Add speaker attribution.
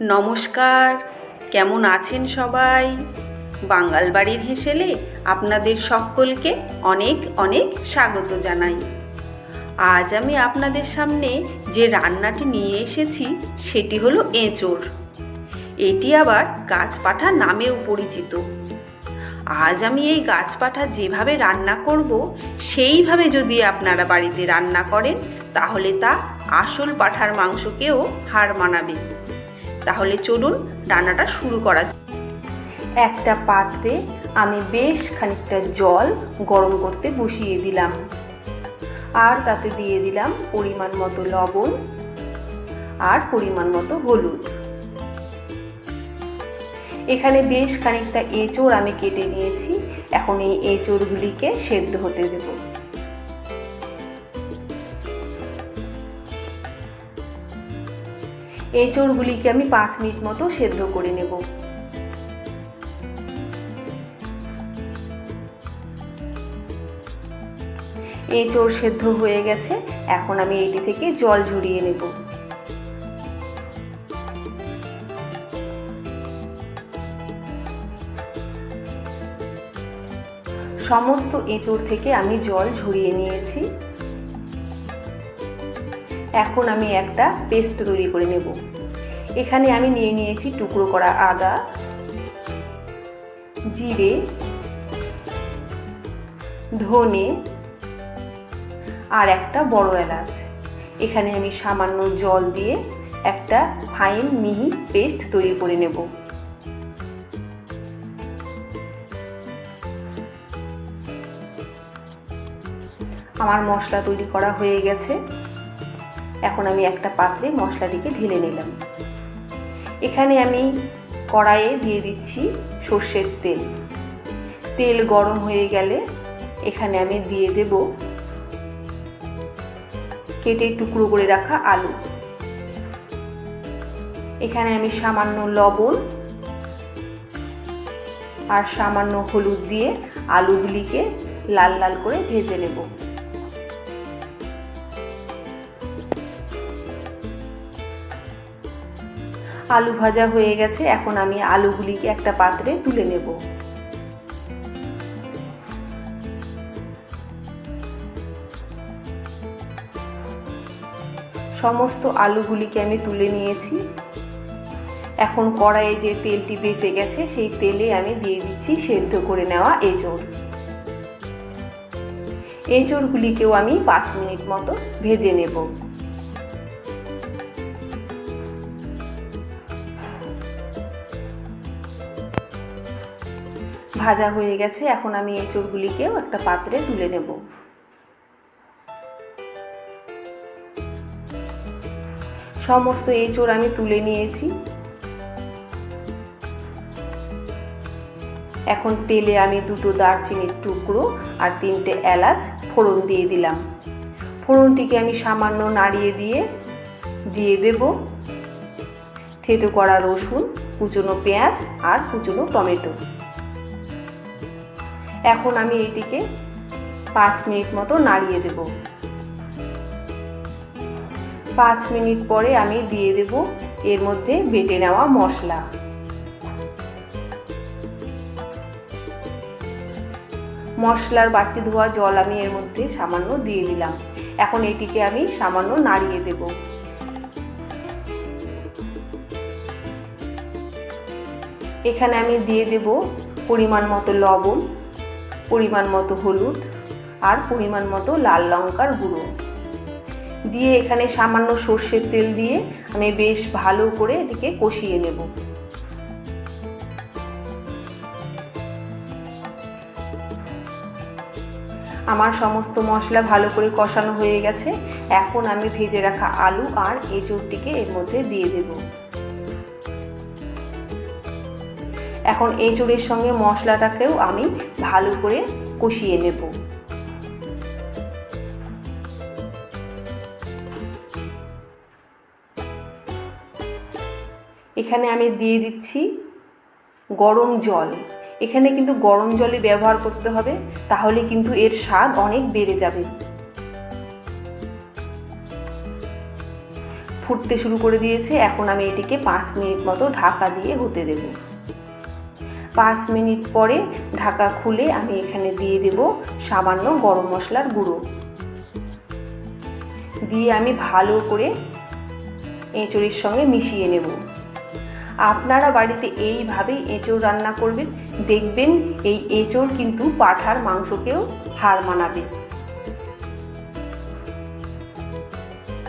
Speaker 1: নমস্কার, কেমন আছেন সবাই? বাঙাল বাড়ির হেসেলে আপনাদের সকলকে অনেক অনেক স্বাগত জানাই। আজ আমি আপনাদের সামনে যে রান্নাটি নিয়ে এসেছি, সেটি হলো এঁচোড়। এটি আবার গাছপাঠা নামেও পরিচিত। আজ আমি এই গাছপাঠা যেভাবে রান্না করব, সেইভাবে যদি আপনারা বাড়িতে রান্না করেন, তাহলে তা আসল পাঠার মাংসকেও হার মানাবে। তাহলে চলুন রান্নাটা শুরু করা যাক। একটা পাত্রে আমি বেশ খানিকটা জল গরম করতে বসিয়ে দিলাম। আর তাতে দিয়ে দিলাম পরিমাণ মতো লবণ আর পরিমাণ মতো হলুদ। এখানে বেশ খানিকটা এঁচোড় আমি কেটে নিয়েছি। এখন এই এঁচোড়গুলিকে সেদ্ধ হতে দেব। এঁচোড়গুলিকে আমি পাঁচ মিনিট মতো সেদ্ধ করে নেব। এঁচোড় সেদ্ধ হয়ে গেছে, এখন আমি এটি থেকে জল ঝরিয়ে নেব। সমস্ত এঁচোড় থেকে আমি জল ঝরিয়ে নিয়েছি। এখন আমি একটা পেস্ট তৈরি করে নেব। এখানে আমি নিয়ে নিয়েছি টুকরো করা আদা, জিরে, ধনে আর একটা বড় এলাচ। এখানে আমি সামান্য জল দিয়ে একটা ফাইন মিহি পেস্ট তৈরি করে নেব। আমার মশলা তৈরি করা হয়ে গেছে। এখন আমি একটা পাত্রে মশলাটিকে ঢেলে নিলাম। এখানে আমি কড়াইয়ে দিয়ে দিচ্ছি সর্ষের তেল। তেল গরম হয়ে গেলে এখানে আমি দিয়ে দেব কেটে টুকরো করে রাখা আলু। এখানে আমি সামান্য লবণ আর সামান্য হলুদ দিয়ে আলুগুলিকে লাল লাল করে ভেজে নেব। আলু ভাজা হয়ে গেছে, এখন আমি আলুগুলিকে একটা পাত্রে তুলে নেব। সমস্ত আলুগুলিকে আমি তুলে নিয়েছি। এখন কড়াইয়ে যে তেলটি বেঁচে গেছে, সেই তেলে আমি দিয়ে দিচ্ছি সেদ্ধ করে নেওয়া এঁচড়। এঁচড়গুলিকেও আমি পাঁচ মিনিট মতো ভেজে নেব। ভাজা হয়ে গেছে, এখন আমি এঁচড়গুলিকেও একটা পাত্রে তুলে নেব। সমস্ত এঁচড় আমি তুলে নিয়েছি। এখন তেলে আমি দুটো দারচিনির টুকরো আর তিনটে এলাচ ফোড়ন দিয়ে দিলাম। ফোড়নটিকে আমি সামান্য নাড়িয়ে দিয়ে দিয়ে দেব। থেতো করা রসুন, কুচনো পেঁয়াজ আর কুচনো টমেটো। এখন আমি এইটিকে পাঁচ মিনিট মতো নাড়িয়ে দেব। পাঁচ মিনিট পরে আমি দিয়ে দেব এর মধ্যে বেটে নেওয়া মশলা। মশলার বাটি ধোয়া জল আমি এর মধ্যে সামান্য দিয়ে দিলাম। এখন এটিকে আমি সামান্য নাড়িয়ে দেব। এখানে আমি দিয়ে দেব পরিমাণ মতো লবণ। পরিমাণ মতো হলুদ আর পরিমাণ মতো লাল লঙ্কার গুঁড়ো। দিয়ে এখানে সামান্য সর্ষের তেল দিয়ে আমি বেশ ভালো করে এটিকে কষিয়ে নেব। আমার সমস্ত মশলা ভালো করে কষানো হয়ে গেছে। এখন আমি ভেজে রাখা আলু আর এঁচড়টিকে এর মধ্যে দিয়ে দেব। এখন এঁচড়ের সঙ্গে মশলাটাকেও আমি ভালো করে কষিয়ে নেব। এখানে আমি দিয়ে দিচ্ছি গরম জল। এখানে কিন্তু গরম জলই ব্যবহার করতে হবে, তাহলে কিন্তু এর স্বাদ অনেক বেড়ে যাবে। ফুটতে শুরু করে দিয়েছে, এখন আমি এটিকে পাঁচ মিনিট মতো ঢাকা দিয়ে হতে দেব। পাঁচ মিনিট পরে ঢাকা খুলে আমি এখানে দিয়ে দেব সামান্য গরম মশলার গুঁড়ো। দিয়ে আমি ভালো করে এঁচড়ের সঙ্গে মিশিয়ে নেব। আপনারা বাড়িতে এইভাবে এঁচড় রান্না করবেন, দেখবেন এই এঁচড় কিন্তু পাঠার মাংসকেও হার মানাবে।